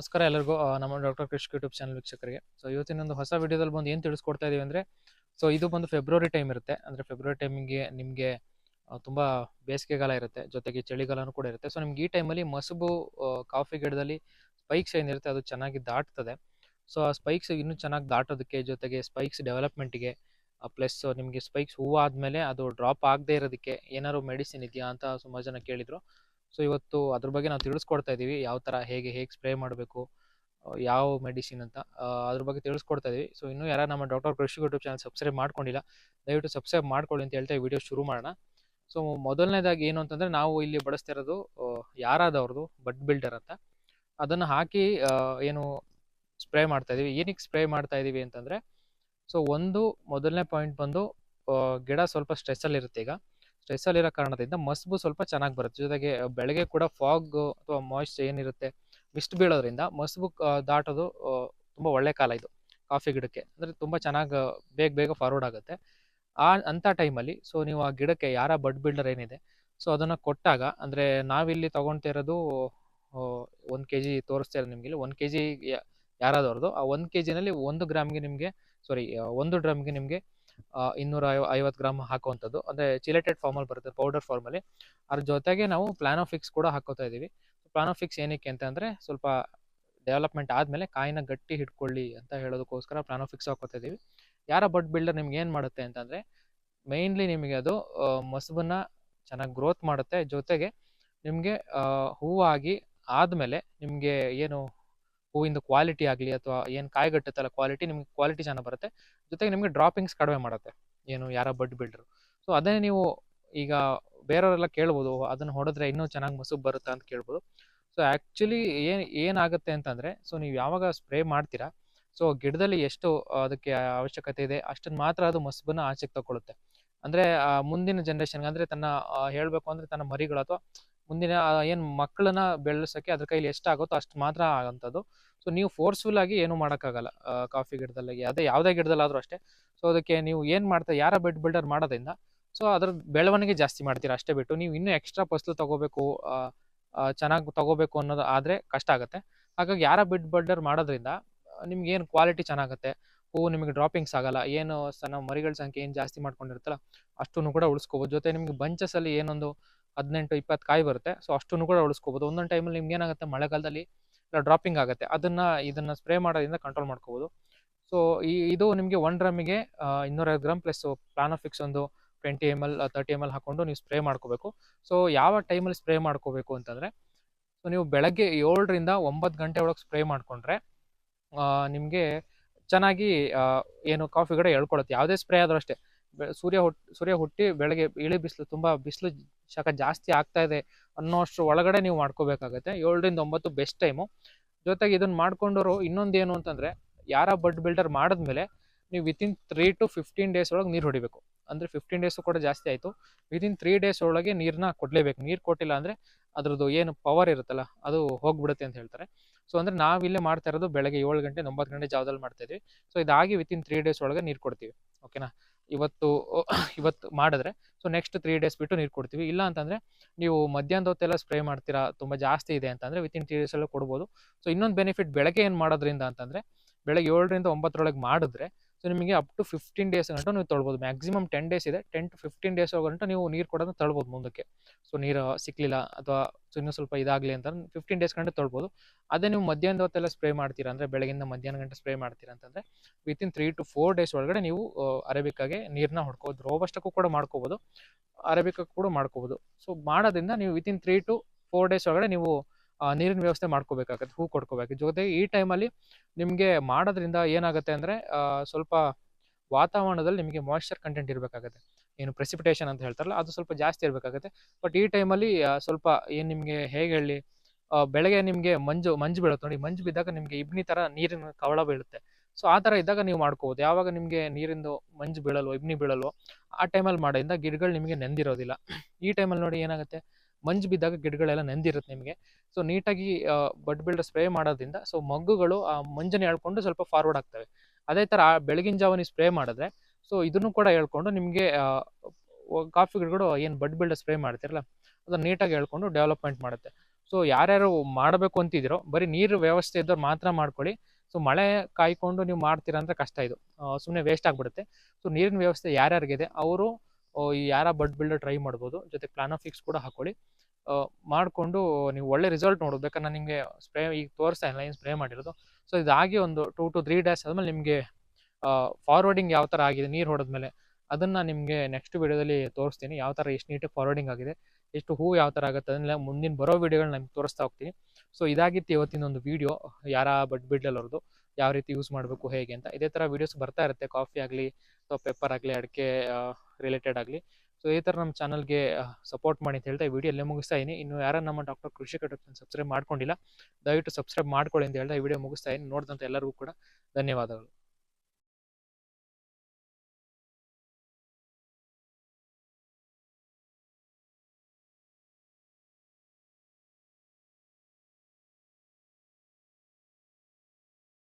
ನಮಸ್ಕಾರ ಎಲ್ಲರಿಗೂ ನಮ್ಮ ಡಾಕ್ಟರ್ ಕೃಷ್ ಯೂಟ್ಯೂಬ್ ಚಾನಲ್ ವೀಕ್ಷಕರಿಗೆ. ಸೊ ಇವತ್ತಿನ ಒಂದು ಹೊಸ ವಿಡಿಯೋದಲ್ಲಿ ಬಂದು ಏನು ತಿಳಿಸ್ಕೊಡ್ತಾ ಇದೀವಿ ಅಂದರೆ ಸೊ ಇದು ಬಂದು ಫೆಬ್ರವರಿ ಟೈಮ್ ಇರುತ್ತೆ. ಅಂದರೆ ಫೆಬ್ರವರಿ ಟೈಮಿಗೆ ನಿಮಗೆ ತುಂಬ ಬೇಸಿಗೆಗಾಲ ಇರುತ್ತೆ. ಜೊತೆಗೆ ಚಳಿಗಾಲನೂ ಕೂಡ ಇರುತ್ತೆ. ಸೊ ನಿಮ್ಗೆ ಈ ಟೈಮಲ್ಲಿ ಮಸುಬು ಕಾಫಿ ಗಿಡದಲ್ಲಿ ಸ್ಪೈಕ್ಸ್ ಏನಿರುತ್ತೆ ಅದು ಚೆನ್ನಾಗಿ ದಾಟ್ತದೆ. ಸೊ ಆ ಸ್ಪೈಕ್ಸ್ ಇನ್ನೂ ಚೆನ್ನಾಗಿ ದಾಟೋದಕ್ಕೆ, ಜೊತೆಗೆ ಸ್ಪೈಕ್ಸ್ ಡೆವಲಪ್ಮೆಂಟಿಗೆ ಪ್ಲಸ್ ನಿಮಗೆ ಸ್ಪೈಕ್ಸ್ ಹೂವು ಆದಮೇಲೆ ಅದು ಡ್ರಾಪ್ ಆಗದೆ ಇರೋದಕ್ಕೆ ಏನಾದ್ರು ಮೆಡಿಸಿನ್ ಇದೆಯಾ ಅಂತ ಸುಮಾರು ಜನ ಕೇಳಿದರು. ಸೊ ಇವತ್ತು ಅದ್ರ ಬಗ್ಗೆ ನಾವು ತಿಳಿಸ್ಕೊಡ್ತಾ ಇದ್ದೀವಿ ಯಾವ ಥರ ಹೇಗೆ ಹೇಗೆ ಸ್ಪ್ರೇ ಮಾಡಬೇಕು ಯಾವ ಮೆಡಿಸಿನ್ ಅಂತ ಅದ್ರ ಬಗ್ಗೆ ತಿಳಿಸ್ಕೊಡ್ತಾ ಇದೀವಿ. ಸೊ ಇನ್ನೂ ಯಾರು ನಮ್ಮ ಡಾಕ್ಟರ್ ಕೃಷಿ ಯೂಟ್ಯೂಬ್ ಚಾನಲ್ ಸಬ್ಸ್ಕ್ರೈಬ್ ಮಾಡ್ಕೊಂಡಿಲ್ಲ ದಯವಿಟ್ಟು ಸಬ್ಸ್ಕ್ರೈಬ್ ಮಾಡ್ಕೊಳ್ಳಿ ಅಂತ ಹೇಳ್ತಾ ವಿಡಿಯೋ ಶುರು ಮಾಡೋಣ. ಸೊ ಮೊದಲನೇದಾಗಿ ಏನು ಅಂತಂದರೆ ನಾವು ಇಲ್ಲಿ ಬಳಸ್ತಾ ಆ, ಯಾರಾದವ್ರದ್ದು ಬಡ್ ಬಿಲ್ಡರ್ ಅಂತ. ಅದನ್ನು ಹಾಕಿ ಏನು ಸ್ಪ್ರೇ ಮಾಡ್ತಾ ಇದೀವಿ. ಏನಕ್ಕೆ ಸ್ಪ್ರೇ ಮಾಡ್ತಾ ಇದೀವಿ ಅಂತಂದರೆ ಸೊ ಒಂದು ಮೊದಲನೇ ಪಾಯಿಂಟ್ ಬಂದು ಗಿಡ ಸ್ವಲ್ಪ ಸ್ಟ್ರೆಸ್ಸಲ್ಲಿ ಇರುತ್ತೆ ಈಗ. ಸ್ಟ್ರೆಸ್ಸಲ್ಲಿ ಇರೋ ಕಾರಣದಿಂದ ಮಸ್ಬು ಸ್ವಲ್ಪ ಚೆನ್ನಾಗಿ ಬರುತ್ತೆ. ಜೊತೆಗೆ ಬೆಳಗ್ಗೆ ಕೂಡ ಫಾಗ್ ಅಥವಾ ಮಾಯ್ಶ್ಚರ್ ಏನಿರುತ್ತೆ, ಮಿಸ್ಟ್ ಬೀಳೋದ್ರಿಂದ ಮಸ್ಬು ದಾಟೋದು ತುಂಬ ಒಳ್ಳೆ ಕಾಲ ಇದು. ಕಾಫಿ ಗಿಡಕ್ಕೆ. ಅಂದರೆ ತುಂಬ ಚೆನ್ನಾಗಿ ಬೇಗ ಬೇಗ ಫಾರ್ವರ್ಡ್ ಆಗುತ್ತೆ. ಆ ಅಂಥ ಟೈಮಲ್ಲಿ, ಸೊ, ನೀವು ಆ ಗಿಡಕ್ಕೆ ಯಾರ ಬಡ್ ಬಿಲ್ಡರ್ ಏನಿದೆ, ಸೊ, ಅದನ್ನು ಕೊಟ್ಟಾಗ, ಅಂದರೆ ನಾವಿಲ್ಲಿ ತೊಗೊಳ್ತಿರೋದು ಒಂದು ಕೆ ಜಿ ತೋರಿಸ್ತಾ ಇರೋದು ನಿಮಗೆ ಒಂದು ಕೆ ಜಿ ಯಾರಾದವ್ರದ್ದು ಆ ಒಂದು ಕೆ ಜಿನಲ್ಲಿ ಒಂದು ಗ್ರಾಮ್ಗೆ ನಿಮಗೆ ಸಾರಿ ಒಂದು ಡ್ರಮ್ಗೆ ನಿಮಗೆ ಇನ್ನೂರ ಐವ, ಐವತ್ತು ಗ್ರಾಮ್ ಹಾಕುವಂಥದ್ದು. ಅಂದರೆ ಚಿಲೆಟೆಡ್ ಫಾರ್ಮಲ್ಲಿ ಬರುತ್ತೆ ಪೌಡರ್ ಫಾರ್ಮಲ್ಲಿ ಅದ್ರ ಜೊತೆಗೆ ನಾವು ಪ್ಲಾನೋಫಿಕ್ಸ್ ಕೂಡ ಹಾಕೋತಾ ಇದ್ದೀವಿ. ಫಿಕ್ಸ್ ಏನಕ್ಕೆ ಅಂತಂದರೆ ಸ್ವಲ್ಪ ಡೆವಲಪ್ಮೆಂಟ್ ಆದಮೇಲೆ ಕಾಯಿನ ಗಟ್ಟಿ ಹಿಡ್ಕೊಳ್ಳಿ ಅಂತ ಹೇಳೋದಕ್ಕೋಸ್ಕರ ಪ್ಲಾನೋಫಿಕ್ಸ್ ಹಾಕೋತಾ ಇದ್ದೀವಿ. ಯಾರ ಬಡ್ ಬಿಲ್ಡರ್ ನಿಮ್ಗೆ ಏನು ಮಾಡುತ್ತೆ ಅಂತಂದರೆ ಮೈನ್ಲಿ ನಿಮಗೆ ಅದು ಮೊಸಬನ್ನ ಚೆನ್ನಾಗಿ ಗ್ರೋತ್ ಮಾಡುತ್ತೆ. ಜೊತೆಗೆ ನಿಮಗೆ ಹೂವಾಗಿ ಆದಮೇಲೆ ನಿಮಗೆ ಏನು ಹೂವಿಂದ ಕ್ವಾಲಿಟಿ ಆಗಲಿ ಅಥವಾ ಏನು ಕಾಯಿಗಟ್ಟುತ್ತಲ್ಲ ಕ್ವಾಲಿಟಿ ನಿಮ್ಗೆ ಕ್ವಾಲಿಟಿ ಚೆನ್ನಾಗಿ ಬರುತ್ತೆ. ಜೊತೆಗೆ ನಿಮಗೆ ಡ್ರಾಪಿಂಗ್ಸ್ ಕಡಿಮೆ ಮಾಡುತ್ತೆ, ಏನು ಯಾರ ಬಡ್ ಬಿಲ್ಡ್ರು ಸೊ ಅದೇ ನೀವು ಈಗ ಬೇರೆಯವರೆಲ್ಲ ಕೇಳ್ಬೋದು, ಅದನ್ನು ಹೊಡೆದ್ರೆ ಇನ್ನೂ ಚೆನ್ನಾಗಿ ಮಸುಬ್ ಬರುತ್ತಾ ಅಂತ ಕೇಳ್ಬೋದು. ಸೊ ಆ್ಯಕ್ಚುಲಿ ಏನು, ಏನಾಗುತ್ತೆ ಅಂತಂದರೆ ಸೊ ನೀವು ಯಾವಾಗ ಸ್ಪ್ರೇ ಮಾಡ್ತೀರಾ ಸೊ ಗಿಡದಲ್ಲಿ ಎಷ್ಟು ಅದಕ್ಕೆ ಅವಶ್ಯಕತೆ ಇದೆ ಅಷ್ಟನ್ನು ಮಾತ್ರ ಅದು ಮಸುಬನ್ನ ಆಚೆಗೆ ತಗೊಳುತ್ತೆ. ಅಂದರೆ ಮುಂದಿನ ಜನ್ರೇಷನ್ಗೆ ಅಂದರೆ ತನ್ನ ಹೇಳಬೇಕು ಅಂದರೆ ತನ್ನ ಮರಿಗಳು ಅಥವಾ ಮುಂದಿನ ಏನು ಮಕ್ಕಳನ್ನ ಬೆಳೆಸೋಕ್ಕೆ ಅದ್ರ ಕೈಲಿ ಎಷ್ಟಾಗುತ್ತೋ ಅಷ್ಟು ಮಾತ್ರ ಆಗೋಂಥದ್ದು ಸೊ ನೀವು ಫೋರ್ಸ್ಫುಲ್ ಆಗಿ ಏನು ಮಾಡೋಕ್ಕಾಗಲ್ಲ ಕಾಫಿ ಗಿಡದಲ್ಲಿ. ಅದೇ ಯಾವುದೇ ಗಿಡದಲ್ಲಾದರೂ ಅಷ್ಟೇ. ಸೊ ಅದಕ್ಕೆ ನೀವು ಏನು ಮಾಡ್ತಾ, ಯಾರ ಬೆಡ್ ಬಿಲ್ಡರ್ ಮಾಡೋದ್ರಿಂದ ಸೊ ಅದ್ರ ಬೆಳವಣಿಗೆ ಜಾಸ್ತಿ ಮಾಡ್ತೀರಾ ಅಷ್ಟೇ ಬಿಟ್ಟು. ನೀವು ಇನ್ನೂ ಎಕ್ಸ್ಟ್ರಾ ಫಸ್ಲು ತಗೋಬೇಕು ಚೆನ್ನಾಗಿ ತಗೋಬೇಕು ಅನ್ನೋದು ಆದರೆ ಕಷ್ಟ ಆಗುತ್ತೆ. ಹಾಗಾಗಿ ಯಾರ ಬೆಡ್ ಬಿಲ್ಡರ್ ಮಾಡೋದ್ರಿಂದ, ನಿಮ್ಗೆ ಏನು ಕ್ವಾಲಿಟಿ ಚೆನ್ನಾಗುತ್ತೆ ಹೂವು ನಿಮಗೆ ಡ್ರಾಪಿಂಗ್ಸ್ ಆಗಲ್ಲ, ಏನು ಸಣ್ಣ ಮರಿಗಳ ಸಂಖ್ಯೆ ಏನು ಜಾಸ್ತಿ ಮಾಡ್ಕೊಂಡಿರ್ತಲ್ಲ ಅಷ್ಟನ್ನು ಕೂಡ ಉಳಿಸ್ಕೋಬೋದು. ಜೊತೆ ನಿಮಗೆ ಬಂಚಸಲ್ಲಿ ಏನೊಂದು ಹದಿನೆಂಟು, ಇಪ್ಪತ್ತು ಕಾಯಿ ಬರುತ್ತೆ. ಸೊ ಅಷ್ಟನ್ನು ಕೂಡ ಉಳಿಸ್ಕೋಬೋದು. ಒಂದೊಂದು ಟೈಮಲ್ಲಿ ನಿಮ್ಗೆ ಏನಾಗುತ್ತೆ, ಮಳೆಗಾಲದಲ್ಲಿ ಇಲ್ಲ ಡ್ರಾಪಿಂಗ್ ಆಗುತ್ತೆ. ಅದನ್ನು, ಇದನ್ನು ಸ್ಪ್ರೇ ಮಾಡೋದ್ರಿಂದ ಕಂಟ್ರೋಲ್ ಮಾಡ್ಕೋಬೋದು. ಸೊ ಈ, ಇದು ನಿಮಗೆ ಒನ್ ಡ್ರಮ್ಮಿಗೆ ಇನ್ನೂರೈವತ್ತು ಗ್ರಾಮ್ ಪ್ಲಸ್ ಪ್ಲಾನೋಫಿಕ್ಸ್ ಒಂದು twenty M L thirty M L ಹಾಕೊಂಡು ನೀವು ಸ್ಪ್ರೇ ಮಾಡ್ಕೋಬೇಕು. ಸೊ ಯಾವ ಟೈಮಲ್ಲಿ ಸ್ಪ್ರೇ ಮಾಡ್ಕೋಬೇಕು ಅಂತಂದರೆ ಸೊ ನೀವು ಬೆಳಗ್ಗೆ ಏಳರಿಂದ ಒಂಬತ್ತು ಗಂಟೆ ಒಳಗೆ ಸ್ಪ್ರೇ ಮಾಡಿಕೊಂಡ್ರೆ ನಿಮಗೆ ಚೆನ್ನಾಗಿ ಏನು ಕಾಫಿ ಗಿಡ ಹೇಳ್ಕೊಳುತ್ತೆ ಯಾವುದೇ ಸ್ಪ್ರೇ ಆದರೂ ಅಷ್ಟೇ. ಸೂರ್ಯ ಹುಟ್ಟಿ ಸೂರ್ಯ ಹುಟ್ಟಿ ಬೆಳಗ್ಗೆ ಇಳಿ ಬಿಸಿಲು ತುಂಬ ಬಿಸಿಲು ಶಾಖ ಜಾಸ್ತಿ ಆಗ್ತಾ ಇದೆ ಅನ್ನೋಷ್ಟು ಒಳಗಡೆ ನೀವು ಮಾಡ್ಕೋಬೇಕಾಗತ್ತೆ. ಏಳರಿಂದ ಒಂಬತ್ತು ಬೆಸ್ಟ್ ಟೈಮು ಜೊತೆಗೆ ಇದನ್ನು ಮಾಡ್ಕೊಂಡವರು ಇನ್ನೊಂದು ಏನು ಅಂತಂದರೆ ಯಾರ ಬಡ್ ಬಿಲ್ಡರ್ ಮಾಡಿದ್ಮೇಲೆ ನೀವು within three to fifteen days ಒಳಗೆ ನೀರು ಹೊಡಿಬೇಕು. ಅಂದರೆ ಫಿಫ್ಟೀನ್ ಡೇಸು ಕೂಡ ಜಾಸ್ತಿ ಆಯಿತು. ವಿತಿನ್ ತ್ರೀ ಡೇಸ್ ಒಳಗೆ ನೀರನ್ನ ಕೊಡಲೇಬೇಕು. ನೀರು ಕೊಟ್ಟಿಲ್ಲ ಅಂದರೆ ಅದ್ರದ್ದು ಏನು ಪವರ್ ಇರುತ್ತಲ್ಲ, ಅದು ಹೋಗ್ಬಿಡುತ್ತೆ ಅಂತ ಹೇಳ್ತಾರೆ. ಸೊ ಅಂದರೆ ನಾವಿಲ್ಲೇ ಮಾಡ್ತಾ ಇರೋದು ಬೆಳಗ್ಗೆ ಏಳು ಗಂಟೆ ಒಂಬತ್ತು ಗಂಟೆ ಜಾವದಲ್ಲಿ ಮಾಡ್ತಾ ಇದ್ವಿ. ಸೊ ಇದಾಗಿ ವಿತಿನ್ ತ್ರೀ ಡೇಸ್ ಒಳಗೆ ನೀರು ಕೊಡ್ತೀವಿ. ಓಕೆನಾ ಇವತ್ತು ಇವತ್ತು ಮಾಡಿದ್ರೆ ಸೊ ನೆಕ್ಸ್ಟ್ ತ್ರೀ ಡೇಸ್ ಬಿಟ್ಟು ನೀರು ಕೊಡ್ತೀವಿ. ಇಲ್ಲ ಅಂತಂದರೆ, ನೀವು ಮಧ್ಯಾಹ್ನದ ಹೊತ್ತೆಲ್ಲ ಸ್ಪ್ರೇ ಮಾಡ್ತೀರಾ, ತುಂಬ ಜಾಸ್ತಿ ಇದೆ ಅಂತಂದರೆ ವಿತಿನ್ ತ್ರೀ ಡೇಸಲ್ಲೂ ಕೊಡ್ಬೋದು. ಸೊ ಇನ್ನೊಂದು ಬೆನಿಫಿಟ್ ಬೆಳಗ್ಗೆ ಏನು ಮಾಡೋದ್ರಿಂದ ಅಂತಂದರೆ, ಬೆಳಗ್ಗೆ ಏಳರಿಂದ ಒಂಬತ್ತರೊಳಗೆ ಮಾಡಿದ್ರೆ ಸೊ ನಿಮಗೆ ಅಪ್ ಟು ಫಿಫ್ಟೀನ್ ಡೇಸ್ ಗಂಟ ನೀವು ತೊಳ್ಬೋದು. ಮ್ಯಾಕ್ಸಿಮಮ್ ಟೆನ್ ಡೇಸ್ ಇದೆ. ಟೆನ್ ಟು ಫಿಫ್ಟೀನ್ ಡೇಸ್ ಗಂಟ ನೀವು ನೀರು ಕೊಡೋದನ್ನ ತೊಳ್ಬೋದು ಮುಂದಕ್ಕೆ. ಸೊ ನೀರು ಸಿಕ್ಕಲಿಲ್ಲ ಅಥವಾ ಇನ್ನೂ ಸ್ವಲ್ಪ ಇದಾಗಲಿ ಅಂತ ಫಿಫ್ಟೀನ್ ಡೇಸ್ ಗಂಟೆ ತೊಳ್ಬೋದು. ಅದೇ ನೀವು ಮಧ್ಯಾಹ್ನದ ಹೊತ್ತೆಲ್ಲ ಸ್ಪ್ರೇ ಮಾಡ್ತೀರಾ ಅಂದರೆ ಬೆಳಗಿಂದ ಮಧ್ಯಾಹ್ನ ಗಂಟೆ ಸ್ಪ್ರೇ ಮಾಡ್ತೀರಾ ಅಂತಂದರೆ within three to four days ಒಳಗಡೆ ನೀವು ಅರೇಬಿಕಾಗೆ ನೀರನ್ನ ಹೊಡ್ಕೋದು ರೋಬಷ್ಟಕ್ಕೂ ಕೂಡ ಮಾಡ್ಕೋಬೋದು. ಅರೇಬಿಕಕ್ಕೂ ಕೂಡ ಮಾಡ್ಕೋಬೋದು. ಸೊ ಮಾಡೋದ್ರಿಂದ ನೀವು within three to four days ಒಳಗಡೆ ನೀವು ನೀರಿನ ವ್ಯವಸ್ಥೆ ಮಾಡ್ಕೋಬೇಕಾಗತ್ತೆ, ಹೂ ಕೊಡ್ಕೋಬೇಕು. ಜೊತೆಗೆ ಈ ಟೈಮಲ್ಲಿ ನಿಮಗೆ ಮಾಡೋದ್ರಿಂದ ಏನಾಗುತ್ತೆ ಅಂದರೆ ಸ್ವಲ್ಪ ವಾತಾವರಣದಲ್ಲಿ ನಿಮಗೆ ಮಾಯ್ಶ್ಚರ್ ಕಂಟೆಂಟ್ ಇರಬೇಕಾಗತ್ತೆ. ಏನು ಪ್ರೆಸಿಪಿಟೇಷನ್ ಅಂತ ಹೇಳ್ತಾರಲ್ಲ, ಅದು ಸ್ವಲ್ಪ ಜಾಸ್ತಿ ಇರಬೇಕಾಗತ್ತೆ. ಬಟ್ ಈ ಟೈಮಲ್ಲಿ ಸ್ವಲ್ಪ ಏನು ನಿಮಗೆ ಹೇಗೆ ಹೇಳಿ ಬೆಳಗ್ಗೆ ನಿಮಗೆ ಮಂಜು ಮಂಜು ಬೀಳುತ್ತೆ ನೋಡಿ, ಮಂಜು ಬಿದ್ದಾಗ ನಿಮಗೆ ಇಬ್ನಿ ಥರ ನೀರಿನ ಕವಳ ಬೀಳುತ್ತೆ. ಸೊ ಆ ಥರ ಇದ್ದಾಗ ನೀವು ಮಾಡ್ಕೋಬೋದು. ಯಾವಾಗ ನಿಮಗೆ ನೀರಿಂದು ಮಂಜು ಬೀಳಲ್ವೋ, ಇಬ್ನಿ ಬೀಳಲ್ವೋ, ಆ ಟೈಮಲ್ಲಿ ಮಾಡೋದ್ರಿಂದ ಗಿಡಗಳು ನಿಮಗೆ ನೆಂದಿರೋದಿಲ್ಲ. ಈ ಟೈಮಲ್ಲಿ ನೋಡಿ ಏನಾಗುತ್ತೆ ಮಂಜು ಬಿದ್ದಾಗ ಗಿಡಗಳೆಲ್ಲ ನೆಂದಿರುತ್ತೆ ನಿಮಗೆ. ಸೊ ನೀಟಾಗಿ ಬಡ್ ಬಿಲ್ಡರ್ ಸ್ಪ್ರೇ ಮಾಡೋದ್ರಿಂದ ಸೊ ಮಗ್ಗುಗಳು, ಆ, ಮಂಜನ್ನು ಹೇಳ್ಕೊಂಡು ಸ್ವಲ್ಪ ಫಾರ್ವರ್ಡ್ ಆಗ್ತವೆ. ಅದೇ ಥರ ಬೆಳಗಿನ ಜಾವ ನೀವು ಸ್ಪ್ರೇ ಮಾಡಿದ್ರೆ ಸೊ ಇದನ್ನು ಕೂಡ ಹೇಳ್ಕೊಂಡು ನಿಮಗೆ ಕಾಫಿ ಗಿಡಗಳು ಏನು ಬಡ್ ಬಿಲ್ಡರ್ ಸ್ಪ್ರೇ ಮಾಡ್ತಿರಲ್ಲ, ಅದನ್ನು ನೀಟಾಗಿ ಹೇಳ್ಕೊಂಡು ಡೆವಲಪ್ಮೆಂಟ್ ಮಾಡುತ್ತೆ. ಸೊ ಯಾರ್ಯಾರು ಮಾಡಬೇಕು ಅಂತಿದ್ದೀರೋ, ಬರೀ ನೀರು ವ್ಯವಸ್ಥೆ ಇದ್ದವ್ರು ಮಾತ್ರ ಮಾಡ್ಕೊಳ್ಳಿ. ಸೊ ಮಳೆ ಕಾಯ್ಕೊಂಡು ನೀವು ಮಾಡ್ತೀರಾ ಅಂದರೆ ಕಷ್ಟ ಇದು. ಸುಮ್ಮನೆ ವೇಸ್ಟ್ ಆಗಿಬಿಡುತ್ತೆ. ಸೊ ನೀರಿನ ವ್ಯವಸ್ಥೆ ಯಾರ್ಯಾರಿಗಿದೆ, ಅವರು ಈ ಯಾರ ಬಡ್ ಬಿಲ್ಡರ್ ಟ್ರೈ ಮಾಡ್ಬೋದು, ಜೊತೆ ಪ್ಲಾನ್ ಆಫ್ ಫಿಕ್ಸ್ ಕೂಡ ಹಾಕೊಳ್ಳಿ. ಮಾಡಿಕೊಂಡು ನೀವು ಒಳ್ಳೆ ರಿಸಲ್ಟ್ ನೋಡೋದು ಬೇಕಾದ್ರೆ ನಾನು ನಿಮಗೆ ಸ್ಪ್ರೇ ಈಗ ತೋರಿಸ್ತಾ ಇಲ್ಲ ಏನು ಸ್ಪ್ರೇ ಮಾಡಿರೋದು. ಸೊ ಇದಾಗಿ ಒಂದು ಟೂ ಟು ತ್ರೀ ಡೇಸ್ ಆದಮೇಲೆ ನಿಮಗೆ ಫಾರ್ವರ್ಡಿಂಗ್ ಯಾವ ಥರ ಆಗಿದೆ, ನೀರು ಹೊಡೆದ್ಮೇಲೆ ಅದನ್ನು ನಿಮಗೆ ನೆಕ್ಸ್ಟ್ ವಿಡಿಯೋದಲ್ಲಿ ತೋರಿಸ್ತೀನಿ. ಯಾವ ಥರ ಎಷ್ಟು ನೀಟಾಗಿ ಫಾರ್ವರ್ಡಿಂಗ್ ಆಗಿದೆ, ಎಷ್ಟು ಹೂವು ಯಾವ ಥರ ಆಗುತ್ತೆ ಅದನ್ನೆಲ್ಲ ಮುಂದಿನ ಬರೋ ವೀಡಿಯೋಗಳನ್ನ ನಿಮ್ಗೆ ತೋರಿಸ್ತಾ ಹೋಗ್ತೀನಿ. ಸೊ ಇದಾಗಿತ್ತು ಇವತ್ತಿನ ಒಂದು ವಿಡಿಯೋ ಯಾರ ಬಡ್ ಬಿಡ್ಲವ್ರದ್ದು ಯಾವ ರೀತಿ ಯೂಸ್ ಮಾಡಬೇಕು, ಹೇಗೆ ಅಂತ. ಇದೇ ಥರ ವೀಡಿಯೋಸ್ ಬರ್ತಾ ಇರುತ್ತೆ. ಕಾಫಿ ಆಗಲಿ ಅಥವಾ ಪೆಪ್ಪರ್ ಆಗಲಿ, ಅಡಿಕೆ ರಿಲೇಟೆಡ್ ಆಗಲಿ. ಸೊ ಈ ಥರ ನಮ್ಮ ಚಾನಲ್ಗೆ ಸಪೋರ್ಟ್ ಮಾಡಿ ಅಂತ ಹೇಳ್ತಾ ಈ ವಿಡಿಯೋ ಅಲ್ಲೇ ಮುಗಿಸ್ತಾ ಇದ್ದೀನಿ ಇನ್ನು ಯಾರು ನಮ್ಮ ಡಾಕ್ಟರ್ ಕೃಷಿ ಕಟ್ಟಕ್ಕೆ ಸಬ್ಸ್ಕ್ರೈಬ್ ಮಾಡ್ಕೊಂಡಿಲ್ಲ, ದಯವಿಟ್ಟು ಸಬ್ಸ್ಕ್ರೈಬ್ ಮಾಡ್ಕೊಳ್ಳಿ ಅಂತ ಹೇಳ್ತಾ ಈ ವಿಡಿಯೋ ಮುಗಿಸ್ತಾ ಇದ್ದೀನಿ ನೋಡಿದಂಥ ಎಲ್ಲರಿಗೂ ಕೂಡ ಧನ್ಯವಾದಗಳು.